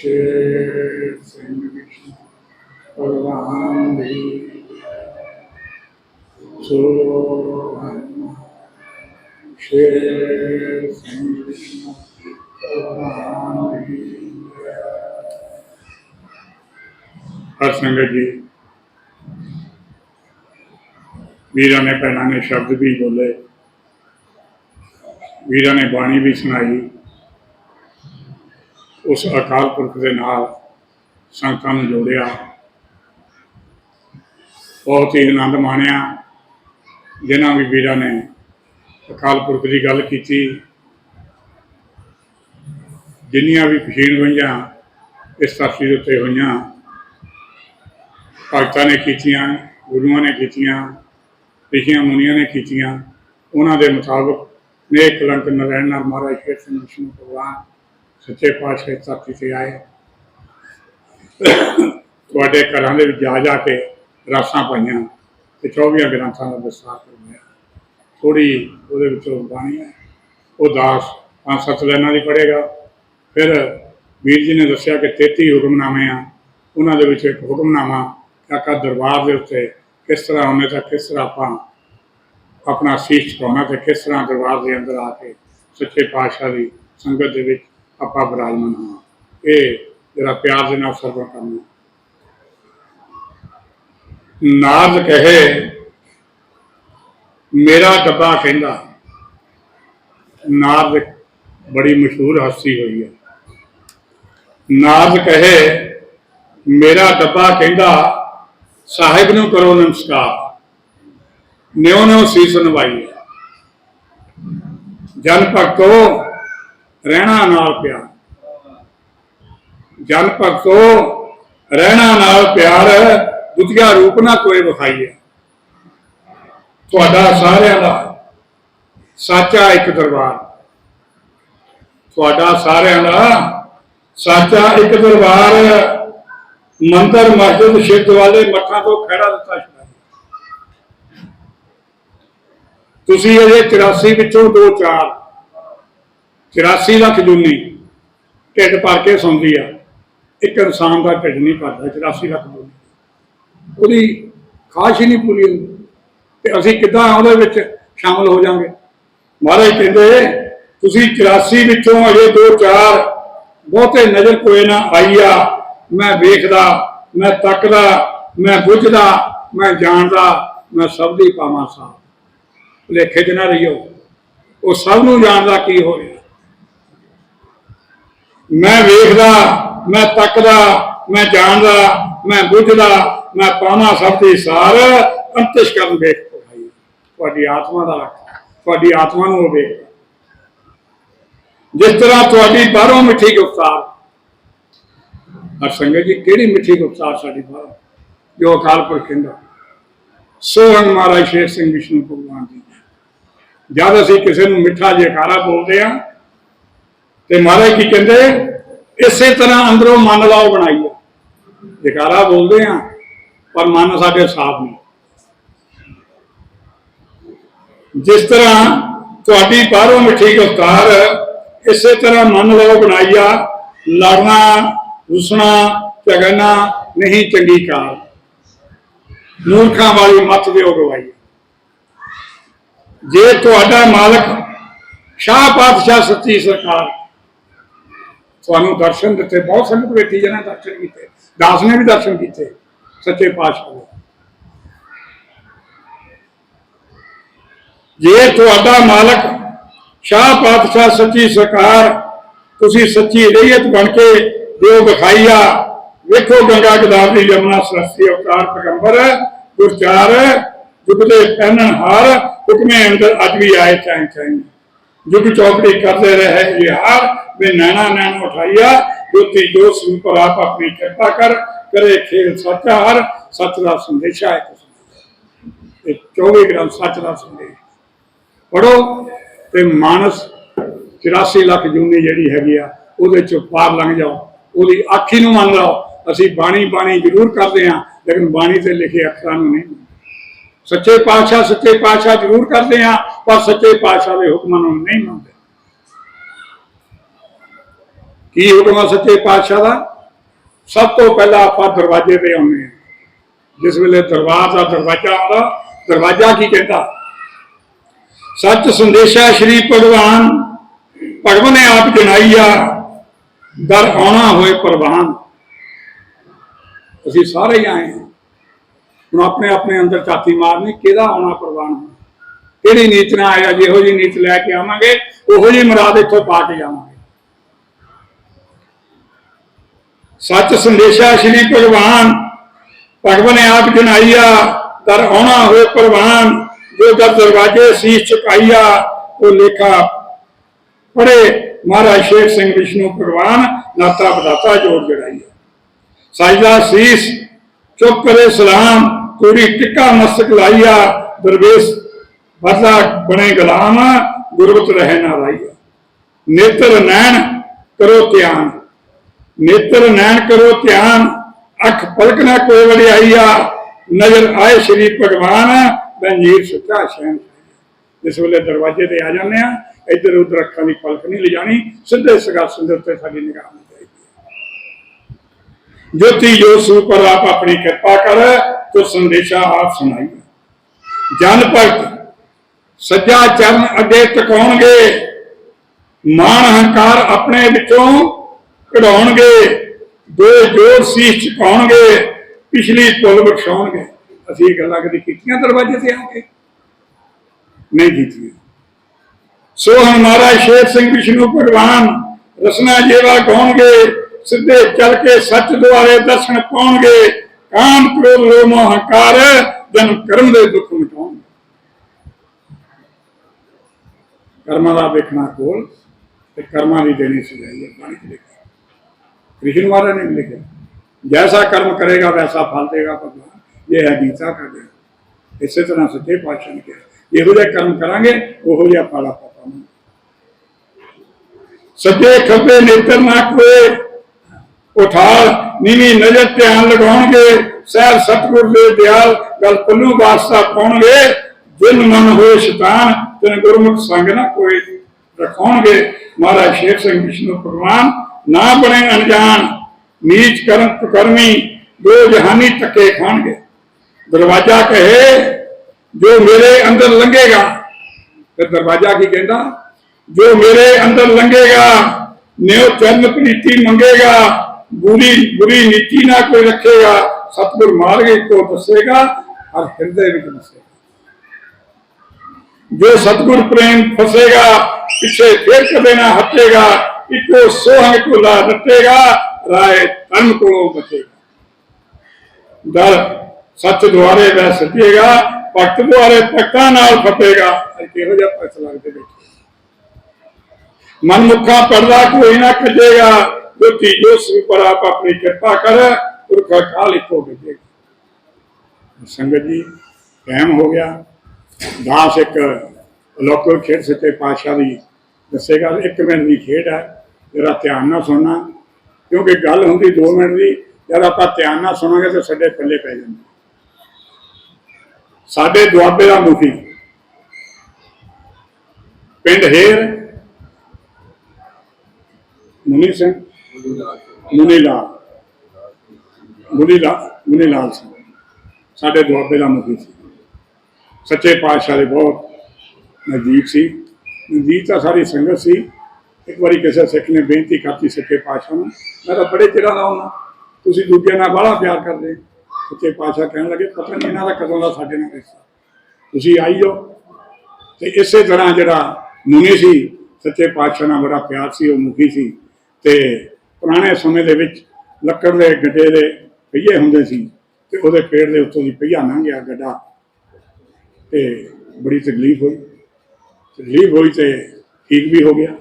ਸ਼ੇਰ ਸਿੰਘ ਵਿਸ਼ਨੂੰ ਭਗਵਾਨ ਦੀ ਸੋ ਸ਼ੇਰ ਸਿੰਘ ਵਿਸ਼ਨੂੰ ਭਗਵਾਨ ਦੀ ਹਰ ਸੰਗਤ ਜੀ, ਵੀਰਾਂ ਨੇ ਪਹਿਲਾਂ ਨੇ ਸ਼ਬਦ ਵੀ ਬੋਲੇ, ਵੀਰਾਂ ਨੇ ਬਾਣੀ ਵੀ ਸੁਣਾਈ। ਉਸ ਅਕਾਲ ਪੁਰਖ ਦੇ ਨਾਲ ਸੰਗਤਾਂ ਨੂੰ ਜੋੜਿਆ। ਬਹੁਤ ਹੀ ਆਨੰਦ ਮਾਣਿਆ, ਜਿਨ੍ਹਾਂ ਵੀ ਵੀਰਾਂ ਨੇ ਅਕਾਲ ਪੁਰਖ ਦੀ ਗੱਲ ਕੀਤੀ। ਜਿੰਨੀਆਂ ਵੀ ਪਛੀਣ ਹੋਈਆਂ, ਇਸ ਧਰਤੀ ਦੇ ਉੱਤੇ ਹੋਈਆਂ, ਭਗਤਾਂ ਨੇ ਕੀਤੀਆਂ, ਗੁਰੂਆਂ ਨੇ ਕੀਤੀਆਂ ਰਿਸ਼ੀਆਂ ਮੁਨੀਆਂ ਨੇ ਕੀਤੀਆਂ, ਉਹਨਾਂ ਦੇ ਮੁਤਾਬਕ ਨੇਕ ਕਲੰਕ ਨਰੈਣ ਨਾਲ ਮਹਾਰਾਜ ਸ਼ੇਰ ਸਿੰਘ, ਵਿਸ਼ਨੂੰ ਭਗਵਾਨ ਸੱਚੇ ਪਾਤਸ਼ਾਹ ਧਰਤੀ ਤੇ ਆਏ। ਤੁਹਾਡੇ ਘਰਾਂ ਦੇ ਵਿੱਚ ਜਾ ਜਾ ਕੇ ਰਾਸਾਂ ਪਾਈਆਂ ਤੇ 24 ਗ੍ਰੰਥਾਂ ਦਾ ਵਿਸਤਾਰ ਕਰਵਾਇਆ। ਥੋੜੀ ਉਹਦੇ ਵਿੱਚੋਂ ਬਾਣੀ ਹੈ। ਉਹ ਦਾਸ ਪੰਜ ਸੱਤ ਲਾਈਨਾਂ ਦੀ ਪੜ੍ਹੇਗਾ। ਫਿਰ ਵੀਰ ਜੀ ਨੇ ਦੱਸਿਆ ਕਿ 33 ਹੁਕਮਨਾਮੇ ਆ। ਉਹਨਾਂ ਦੇ ਵਿੱਚ ਇੱਕ ਹੁਕਮਨਾਮਾ ਕਾਕਾ ਦਰਬਾਰ ਦੇ ਉੱਤੇ ਕਿਸ ਤਰ੍ਹਾਂ ਉਹਨੇ ਤਾਂ ਕਿਸ ਤਰ੍ਹਾਂ ਆਪਾਂ ਆਪਣਾ ਸੀਸ ਝੁਕਾਉਣਾ ਤੇ ਕਿਸ ਤਰ੍ਹਾਂ ਦਰਬਾਰ ਦੇ ਅੰਦਰ ਆ ਕੇ ਸੱਚੇ ਪਾਤਸ਼ਾਹ ਦੀ ਸੰਗਤ ਦੇ ਵਿੱਚ ਆਪਾਂ ਵਿਰਾਜਮਾਨ ਹਾਂ। ਇਹ ਜਿਹੜਾ ਪਿਆਰ ਦੇ ਨਾਲ ਸਰਵ ਕਰਨਾ। ਨਾਰਦ ਕਹੇ, ਮੇਰਾ ਡੱਬਾ ਕਹਿੰਦਾ ਨਾਜ ਬੜੀ ਮਸ਼ਹੂਰ ਹਸਤੀ ਹੋਈ ਹੈ। ਨਾਜ ਕਹੇ, ਮੇਰਾ ਡੱਬਾ ਕਹਿੰਦਾ, ਸਾਹਿਬ ਨੂੰ ਕਰੋ ਨਮਸਕਾਰ। ਨਿਉ ਨਿਉ ਸੀਸ ਨਵਾਈ ਜਨ ਭਗਤੋ ਰਹਿਣਾ ਨਾਲ ਪਿਆਰ। ਜਨ ਭਗਤੋ, ਰਹਿਣਾ ਨਾਲ ਪਿਆਰ ਦੁਤੀਆ ਰੂਪ ਨਾ ਕੋਈ ਵਿਖਾਈਏ। ਤੁਹਾਡਾ ਸਾਰਿਆਂ ਦਾ ਸਾਚਾ ਇੱਕ ਦਰਬਾਰ। ਤੁਹਾਡਾ ਸਾਰਿਆਂ ਦਾ ਸਾਚਾ ਇੱਕ ਦਰਬਾਰ। ਮੰਦਰ, ਮਸਜਿਦ ਸ਼ਿਰਦ ਵਾਲੇ ਮੱਠਾਂ ਤੋਂ ਖੜਾ ਦਿੱਤਾ ਛੜਾ ਤੁਸੀਂ ਅਜੇ 84 ਵਿੱਚੋਂ 2 4 84 ਲੱਖ ਜੁਨੀ ਢਿੱਡ ਭਰ ਕੇ ਸੌਂਦੀ ਆ। ਇੱਕ ਇਨਸਾਨ ਦਾ ਢਿੱਡ ਨਹੀਂ ਭਰਦਾ 84 ਲੱਖ ਜੁਨੀ। ਉਹਦੀ ਖਾਸ਼ ਹੀ ਨਹੀਂ ਪੂਰੀ ਹੁੰਦੀ। ਤੇ ਅਸੀਂ ਕਿੱਦਾਂ ਉਹਦੇ ਵਿੱਚ ਸ਼ਾਮਲ ਹੋ ਜਾਵਾਂਗੇ? ਮਹਾਰਾਜ ਕਹਿੰਦੇ, ਤੁਸੀਂ 84 ਵਿੱਚੋਂ ਅਜੇ 2 4 ਬਹੁਤੇ ਨਜ਼ਰ ਕੋਈ ਨਾ ਆਈ ਆ ਮੈਂ ਵੇਖਦਾ, ਮੈਂ ਤੱਕਦਾ, ਮੈਂ ਬੁੱਝਦਾ, ਮੈਂ ਜਾਣਦਾ, ਮੈਂ ਸਭ ਦੀ ਪਾਵਾਂ ਸਾਹ ਲੇਖੇ ਚ ਨਾ ਰਹੀਓ। ਉਹ ਸਭ ਨੂੰ ਜਾਣਦਾ ਕੀ ਹੋ ਰਿਹਾ ਮੈਂ ਵੇਖਦਾ, ਮੈਂ ਤੱਕਦਾ, ਮੈਂ ਜਾਣਦਾ, ਮੈਂ ਬੁੱਝਦਾ, ਮੈਂ ਪਾਉਣਾ ਸਭ ਦੀ ਸਾਰ ਅੰਤਿਸ਼ ਕਰਨ ਵੇਖ ਭਾਈ। ਤੁਹਾਡੀ ਆਤਮਾ ਦਾ ਤੁਹਾਡੀ ਆਤਮਾ ਨੂੰ ਉਹ ਵੇਖ। ਜਿਸ ਤਰ੍ਹਾਂ ਤੁਹਾਡੀ ਬਾਹਰੋਂ ਮਿੱਠੀ ਗੁਫਤਾਰ। ਹਰ ਸੰਗਤ ਜੀ, ਕਿਹੜੀ ਮਿੱਠੀ ਗੁਫਤਾਰ ਸਾਡੀ ਬਾਹਰੋਂ? ਜੋ ਅਕਾਲ ਪੁਰਖ ਕਹਿੰਦਾ। ਸੋਹਣ ਮਹਾਰਾਜ ਸ਼ੇਰ ਸਿੰਘ ਵਿਸ਼ਨੂੰ ਭਗਵਾਨ ਜੀ ਜਦ ਅਸੀਂ ਕਿਸੇ ਨੂੰ ਮਿੱਠਾ ਜੇਕਾਰਾ ਬੋਲਦੇ ਆ ਤੇ ਮਹਾਰਾਜ ਕੀ ਕਹਿੰਦੇ? ਇਸੇ ਤਰ੍ਹਾਂ ਅੰਦਰੋਂ ਮਨ ਲਾਓ ਬਣਾਈਏ। ਜੈਕਾਰਾ ਬੋਲਦੇ ਆ, ਪਰ ਮਨ ਸਾਡੇ ਸਾਫ਼ ਨਹੀਂ। ਜਿਸ ਤਰ੍ਹਾਂ ਤੁਹਾਡੀ ਬਾਹਰੋਂ ਮਿੱਠੀ ਗੁਫਤਾਰ, ਇਸੇ ਤਰ੍ਹਾਂ ਮਨ ਲਾਓ ਬਣਾਈਆ। ਲੜਨਾ, ਰੁਸਣਾ, ਝਗੜਨਾ ਨਹੀਂ ਚੰਗੀ ਕਾਰ ਮੂਰਖਾਂ ਵਾਲੀ ਮੱਤ ਦਿਓ ਗਵਾਈ। ਜੇ ਤੁਹਾਡਾ ਮਾਲਕ ਸ਼ਾਹ ਪਾਤਸ਼ਾਹ ਸੱਚੀ ਸਰਕਾਰ ਤੁਹਾਨੂੰ ਦਰਸ਼ਨ ਦਿੱਤੇ, ਬਹੁਤ ਸੰਗਤ ਬੈਠੀ ਜਿਹਨਾਂ ਦਰਸ਼ਨ ਕੀਤੇ। ਦਾਸ ਨੇ ਵੀ ਦਰਸ਼ਨ ਕੀਤੇ, ਸੱਚੇ ਪਾਤਸ਼ਾਹ ਦੇ। ਜੇ ਤੁਹਾਡਾ ਮਾਲਕ ਸ਼ਾਹ ਪਾਤਸ਼ਾਹ, ਸੱਚੀ ਸਰਕਾਰ, ਤੁਸੀਂ ਸੱਚੀ ਰਹੀਅਤ ਬਣ ਕੇ ਦਿਓ ਵਿਖਾਈਆ, ਵੇਖੋ ਗੰਗਾ ਗਦਾਵਰੀ ਯਮਨਾ ਸਰਸਤੀ ਅਵਤਾਰ ਪੈਗੰਬਰ, ਗੁਰਚਾਰ ਜੁਗਦੇ ਪਹਿਨਣ ਹਾਰ, ਹੁਕਮੇ ਅੰਦਰ ਅੱਜ ਵੀ ਆਏ ਚਾਹੀਂ ਚਾਹੀਂ ਜੁਗ ਚੌਕੜੀ ਕਰਦੇ ਰਹੇ, ਇਹ ਹਾਰ ਵੇ ਨੈਣਾ ਨੈਣ ਉਠਾਈਆ, ਜੋਤੀ ਜੋ ਸਿੰਘ ਪਰ ਆਪ ਆਪਣੀ ਕਿਰਪਾ ਕਰ, ਕਰੇ ਖੇਲ ਸੱਚਾ ਹਰ ਸੱਚ ਦਾ ਸੰਦੇਸ਼ਾ ਹੈ ਇਹ 24 ਗ੍ਰੰਥ ਸੱਚ ਦਾ ਸੰਦੇਸ਼। ਪੜੋ ਤੇ ਮਾਨਸ 84 ਲੱਖ ਜੂਨੀ ਜਿਹੜੀ ਹੈਗੀ ਆ, ਉਹਦੇ ਚੋਂ ਪਾਰ ਲੰਘ ਜਾਓ। ਉਹਦੀ ਆਖੀ ਨੂੰ ਮੰਨ ਲਓ। ਅਸੀਂ ਬਾਣੀ ਬਾਣੀ ਜ਼ਰੂਰ ਕਰਦੇ ਹਾਂ, ਲੇਕਿਨ ਬਾਣੀ ਤੇ ਲਿਖੇ ਅੱਖਰਾਂ ਨੂੰ ਨਹੀਂ ਸੱਚੇ ਪਾਤਸ਼ਾਹ ਸੱਚੇ ਪਾਤਸ਼ਾਹ ਜ਼ਰੂਰ ਕਰਦੇ ਹਾਂ, ਪਰ ਸੱਚੇ ਪਾਤਸ਼ਾਹ ਦੇ ਹੁਕਮਾਂ ਨੂੰ ਨਹੀਂ ਮੰਨਦੇ। ਕੀ ਹੁਕਮ ਆ ਸੱਚੇ ਪਾਤਸ਼ਾਹ ਦਾ? ਸਭ ਤੋਂ ਪਹਿਲਾਂ ਆਪਾਂ ਦਰਵਾਜ਼ੇ ਤੇ ਆਉਂਦੇ ਹਾਂ। ਜਿਸ ਵੇਲੇ ਦਰਬਾਰ ਦਾ ਦਰਵਾਜ਼ਾ ਆਉਂਦਾ, ਦਰਵਾਜ਼ਾ ਕੀ ਕਹਿੰਦਾ? ਸੱਚ ਸੰਦੇਸ਼ਾ ਸ਼੍ਰੀ ਭਗਵਾਨ। ਭਗਵਾਨ ਨੇ ਆਪ ਜਨਾਈਆ ਦਰ ਆਉਣਾ ਹੋਏ ਪ੍ਰਵਾਨ। ਅਸੀਂ ਸਾਰੇ ਹੀ ਆਏ ਹਾਂ। ਹੁਣ ਆਪਣੇ ਆਪਣੇ ਅੰਦਰ ਝਾਤੀ ਮਾਰਨੀ, ਕਿਹਦਾ ਆਉਣਾ ਪ੍ਰਵਾਨ ਕਿਹੜੀ ਨੀਤ ਨਾਲ ਆਇਆ ਜਿਹੋ ਜੀ ਨੀਤ ਲੈ ਕੇ ਆਵਾਂਗੇ, ਉਹੋ ਜੀ ਮੁਰਾਦ ਇੱਥੋਂ ਪਾ ਕੇ ਜਾਵਾਂਗੇ। ਸੱਚ ਸੰਦੇਸ਼ਾ ਸ਼੍ਰੀ ਭਗਵਾਨ। ਭਗਵਾਨ ਨੇ ਆਪ ਜਨਾਈਆ ਦਰ ਆਉਣਾ ਹੋਏ ਪ੍ਰਵਾਨ ਜੋ ਦਰ ਦਰਵਾਜੇ ਸੀਸ ਝੁਕਾਈਆ ਉਹ ਲੇਖਾ ਪੜੇ ਮਹਾਰਾਜ ਸ਼ੇਖ ਸਿੰਘ ਵਿਸ਼ਨੂੰ ਭਗਵਾਨ, ਨਾਤਾ ਬਦਾਤਾ ਜੋੜ ਜੜਾਈਆ ਸਾਜਦਾ ਸੀਸ ਚੁੱਪ ਕਰੇ ਸਲਾਮ ਪੂਰੀ ਟਿੱਕਾ ਮਸਤਕ ਲਾਈਆ ਦਰਵੇਸ਼ ਬਦਲਾ ਬਣੇ ਗੁਲਾਮ, ਗੁਰਬਤ ਰਹਿ ਨਾ ਰਾਈਆ ਨੇਤਰ ਨੈਣ ਕਰੋ ਧਿਆਨ। ਨੇਤਰ ਨੈਣ ਕਰੋ ਧਿਆਨ, ਅੱਖ ਪਲਕ ਨਾ ਕੋਈ ਵੜਿਆਈਆ ਨਜ਼ਰ ਆਏ ਸ਼੍ਰੀ ਭਗਵਾਨ ਰਣਜੀਤ ਸੱਚਾ ਸ਼ਹਿਨ ਜਿਸ ਵੇਲੇ ਦਰਵਾਜ਼ੇ ਤੇ ਆ ਜਾਂਦੇ ਆ ਇੱਧਰ ਉੱਧਰ ਅੱਖਾਂ ਦੀ ਪਲਕ ਨਹੀਂ ਲਿਜਾਣੀ, ਸਿੱਧੇ ਸਗਾਸਨ ਦੇ ਉੱਤੇ ਸਾਡੀ ਨਿਗਾਹ ਹੋਣੀ ਚਾਹੀਦੀ। ਜੋਤੀ ਜੋ ਸੁਪਰ ਆਪ ਆਪਣੀ ਕਿਰਪਾ ਕਰ, ਤੋ ਸੰਦੇਸ਼ਾ ਆਪ ਸੁਣਾਈ। ਜਨ ਭਗਤ, ਸੱਜਾ ਚਰਨ ਅੱਗੇ ਟਿਕਾਉਣਗੇ। ਮਾਣ ਹੰਕਾਰ ਆਪਣੇ ਵਿੱਚੋਂ ਕਢਾਉਣਗੇ, ਦੋ ਜੋਰ ਸੀਸ ਝੁਕਾਉਣਗੇ ਪਿਛਲੀ ਭੁੱਲ ਬਖਸ਼ਾਉਣਗੇ ਅਸੀਂ ਇਹ ਗੱਲਾਂ ਕਦੀ ਕੀਤੀਆਂ ਦਰਵਾਜ਼ੇ ਤੇ ਆ ਕੇ? ਨਹੀਂ ਕੀਤੀਆਂ। ਸੋ ਹਮ ਸ਼ੇਰ ਸਿੰਘ ਵਿਸ਼ਨੂੰ ਭਗਵਾਨ, ਰਸਨਾ ਜੇਵਾ ਕਹੋਣਗੇ ਸਿੱਧੇ ਚੱਲ ਕੇ ਸੱਚ ਦੁਆਰੇ ਦਰਸ਼ਨ ਪਾਉਣਗੇ, ਕਾਮ ਕ੍ਰੋਧ ਲੋਭ ਹੰਕਾਰ ਜਨ ਕਰਮ ਦੇ ਦੁੱਖ ਮਿਟਾਉਣਗੇ। ਕਰਮਾਂ ਦਾ ਵੇਖਣਾ ਕੋਲ ਤੇ ਕਰਮਾਂ ਦੀ ਦੇਣੀ ਸਜਾਈ ਹੈ, ਬਾਣੀ ਚ कृष्ण महाराज ने लिखा जैसा कर्म करेगा वैसा फल देगा भगवान ये है गीता का ज्ञान इसी तरह सच्चे पातशाह ने किया ਇਹੋ ਜਿਹੇ ਕਰਮ ਕਰਾਂਗੇ ਉਹੋ ਜਿਹਾ ਫਲ ਆਪਾਂ ਪਾਵਾਂਗੇ ਸੱਜੇ ਖੱਬੇ ਨੇਤਰ ਨਾ ਕੋਏ ਉਠਾਲ ਨੀਵੀਂ ਨਜ਼ਰ ਧਿਆਨ ਲਗਾਉਣਗੇ ਸਹਿਬ ਸਤਿਗੁਰ ਦੇ ਦਿਆਲ ਗੱਲ ਪੱਲੂ ਵਾਸਤਾ ਪਾਉਣਗੇ ਜਿਨ ਮਨ ਹੋਏ ਸ਼ੈਤਾਨ ਤਿਨ ਗੁਰਮੁਖ ਸੰਗ ਨਾ ਕੋਈ ਰਖਾਉਣਗੇ ਮਹਾਰਾਜ ਸ਼ੇਰ ਸਿੰਘ ਵਿਸ਼ਨੂੰ ਭਗਵਾਨ ਨਾ ਬਣੇ ਅਣਜਾਣ ਨੀਚ ਕਰਮ ਕੁਕਰਮੀ ਦੋ ਜਹਾਨੀ ਧੱਕੇ ਖਾਣਗੇ ਦਰਵਾਜ਼ਾ ਕਹੇ ਜੋ ਮੇਰੇ ਅੰਦਰ ਲੰਘੇਗਾ ਤੇ ਦਰਵਾਜ਼ਾ ਕੀ ਕਹਿੰਦਾ ਜੋ ਮੇਰੇ ਅੰਦਰ ਲੰਘੇਗਾ ਨਿਉ ਚਰਨ ਪ੍ਰੀਤੀ ਮੰਗੇਗਾ ਬੁਰੀ ਬੁਰੀ ਨੀਤੀ ਨਾ ਕੋਈ ਰੱਖੇਗਾ ਸਤਿਗੁਰ ਮਾਰਗੇ ਕੋ ਦੱਸੇਗਾ ਔਰ ਹਿਰਦੇ ਵਿੱਚ ਦੱਸੇਗਾ ਜੋ ਸਤਿਗੁਰ ਪ੍ਰੇਮ ਫਸੇਗਾ, ਪਿੱਛੇ ਫੇਰ ਕਦੇ ਨਾ ਹਟੇਗਾ, ਇੱਕੋ ਸੋਹਣ ਕੁਲਾ ਰੱਟੇਗਾ ਰਾਏ ਤਨ ਕੋਲੋਂ ਬਚੇਗਾ। ਦਰ ਸੱਚ ਦੁਆਰੇ ਵੈ ਸੱਜੇਗਾ ਭਗਤ ਦੁਆਰੇ ਭਗਤਾਂ ਨਾਲ ਫਟੇਗਾ ਕਿਹੋ ਜਿਹਾ ਫੈਸਲਾ ਲੱਗਦੇ ਵਿੱਚ ਮਨਮੁਖਾ ਪਰਦਾ ਕੋਈ ਨਾ ਕੱਜੇਗਾ ਜੋ ਤੀਜੋ ਸੀ ਪਰ ਆਪ ਆਪਣੀ ਕਿਰਪਾ ਕਰ, ਪੁਰਖਾ ਕਾਲ ਇੱਕੋ ਗੱਜੇਗਾ ਸੰਗਤ ਜੀ, ਟਾਈਮ ਹੋ ਗਿਆ। ਦਾਸ ਇੱਕ ਲੋਕਲ ਖੇਡ ਸੱਚੇ ਪਾਤਸ਼ਾਹ ਦੀ ਦੱਸੇਗਾ, ਇੱਕ ਮਿੰਟ ਦੀ ਖੇਡ ਹੈ ਜਿਹੜਾ ਧਿਆਨ ਨਾਲ ਸੁਣਨਾ। ਕਿਉਂਕਿ ਗੱਲ ਹੁੰਦੀ 2 ਮਿੰਟ ਦੀ, ਜਦ ਆਪਾਂ ਧਿਆਨ ਨਾਲ ਸੁਣਾਂਗੇ ਤਾਂ ਸਾਡੇ ਪੱਲੇ ਪੈ ਜਾਂਦੇ। ਸਾਡੇ ਦੁਆਬੇ ਦਾ ਮੁਖੀ, ਪਿੰਡ ਹੇਰ, ਮੁਨੀ ਸਿੰਘ, ਮੁਨੀ ਲਾਲ ਮੁਨੀ ਲਾਲ ਮੁਨੀ ਲਾਲ ਸਿੰਘ, ਸਾਡੇ ਦੁਆਬੇ ਦਾ ਮੁਖੀ ਸੀ। ਸੱਚੇ ਪਾਤਸ਼ਾਹ ਦੇ ਬਹੁਤ ਨਜ਼ਦੀਕ ਸੀ। ਨਜ਼ਦੀਕ ਤਾਂ ਸਾਰੀ ਸੰਗਤ ਸੀ। ਇੱਕ ਵਾਰੀ ਕਿਸੇ ਸਿੱਖ ਨੇ ਬੇਨਤੀ ਕਰਤੀ ਸੱਚੇ ਪਾਤਸ਼ਾਹ ਨੂੰ। ਮੈਂ ਤਾਂ ਬੜੇ ਚਿਰਾਂ ਦਾ ਆਉਣਾ ਤੁਸੀਂ ਦੂਜਿਆਂ ਨਾਲ ਬੜਾ ਪਿਆਰ ਕਰਦੇ। ਸੱਚੇ ਪਾਤਸ਼ਾਹ ਕਹਿਣ ਲੱਗੇ, ਪਤਾ ਨਹੀਂ ਇਹਨਾਂ ਦਾ ਕਦੋਂ ਦਾ ਸਾਡੇ ਨਾਲ ਰਿਸ਼ਤਾ? ਤੁਸੀਂ ਆਈਓ ਜਾਓ। ਤੇ ਇਸੇ ਤਰ੍ਹਾਂ ਜਿਹੜਾ ਮੁਨੀ ਸੀ, ਸੱਚੇ ਪਾਤਸ਼ਾਹ ਨਾਲ ਬੜਾ ਪਿਆਰ ਸੀ, ਉਹ ਮੁਖੀ ਸੀ। ਤੇ ਪੁਰਾਣੇ ਸਮੇਂ ਦੇ ਵਿੱਚ ਲੱਕੜ ਦੇ ਗੱਡੇ ਦੇ ਪਹੀਏ ਹੁੰਦੇ ਸੀ। ਤੇ ਉਹਦੇ ਪੇੜ ਦੇ ਉੱਤੋਂ ਦੀ ਪਹੀਆ ਲੰਘਿਆ ਗੱਡਾ ਤੇ ਬੜੀ ਤਕਲੀਫ ਹੋਈ। ਤਕਲੀਫ ਹੋਈ ਤੇ ਠੀਕ ਵੀ ਹੋ ਗਿਆ।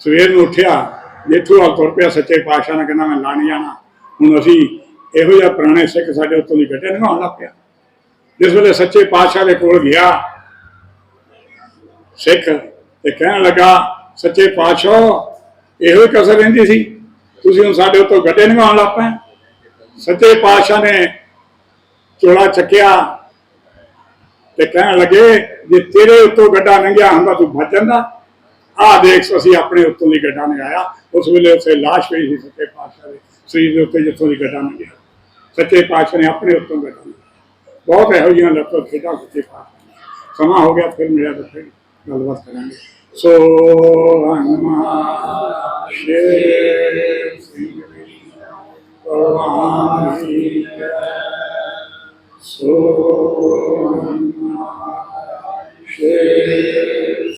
ਸਵੇਰ ਨੂੰ ਉੱਠਿਆ, ਜੇਠੂ ਆ ਤੁਰ ਪਿਆ, ਸੱਚੇ ਪਾਤਸ਼ਾਹ ਨੇ ਕਹਿੰਦਾ, ਮੈਂ ਲਾਣ ਜਾਣਾ ਹੁਣ ਅਸੀਂ ਇਹੋ ਜਿਹਾ ਪੁਰਾਣੇ ਸਿੱਖ ਸਾਡੇ ਉੱਤੋਂ ਦੀ ਗੱਡੇ ਨਿਭਾਉਣ ਲੱਗ ਪਿਆ। ਜਿਸ ਵੇਲੇ ਸੱਚੇ ਪਾਤਸ਼ਾਹ ਦੇ ਕੋਲ ਗਿਆ, ਸਿੱਖ ਤੇ ਕਹਿਣ ਲੱਗਾ, ਸੱਚੇ ਪਾਤਸ਼ਾਹ, ਇਹੋ ਹੀ ਕਸਰ ਰਹਿੰਦੀ ਸੀ। ਤੁਸੀਂ ਹੁਣ ਸਾਡੇ ਉੱਤੋਂ ਗੱਡੇ ਨਿਭਾਉਣ ਲੱਗ ਪਏ। ਸੱਚੇ ਪਾਤਸ਼ਾਹ ਨੇ ਚੋਲਾ ਚੱਕਿਆ ਤੇ ਕਹਿਣ ਲੱਗੇ ਜੇ ਤੇਰੇ ਉੱਤੋਂ ਗੱਡਾ ਲੰਘਿਆ ਹੁੰਦਾ ਤੂੰ ਬਚ ਜਾਂਦਾ। ਆਹ ਦੇਖ ਅਸੀਂ ਆਪਣੇ ਉੱਤੋਂ ਦੀ ਗੱਡਾ ਲੰਘਾਇਆ ਉਸ ਵੇਲੇ ਉੱਥੇ ਲਾਸ਼ ਪਈ ਸੀ ਸੱਚੇ ਪਾਤਸ਼ਾਹ ਦੇ, ਸਰੀਰ ਦੇ ਉੱਤੇ ਜਿੱਥੋਂ ਦੀ ਗੱਡਾ ਮਿਲਿਆ ਸੱਚੇ ਪਾਤਸ਼ਾਹ ਨੇ ਆਪਣੇ ਉੱਤੋਂ ਗੱਡਾ ਬਹੁਤ ਇਹੋ ਜਿਹੀਆਂ ਲੱਤਾਂ ਖੇਡਾਂ ਸੱਚੇ ਪਾਤਸ਼ਾਹ ਸਮਾਂ ਹੋ ਗਿਆ, ਫਿਰ ਮਿਲਿਆ ਤਾਂ ਫਿਰ ਗੱਲਬਾਤ ਕਰਾਂਗੇ। ਸੋ ਹਨੂੰਮਾਨ ਸ਼ੇਰ ਸਿੰਘ ਭਗਵਾਨ ਸੋ Yeah.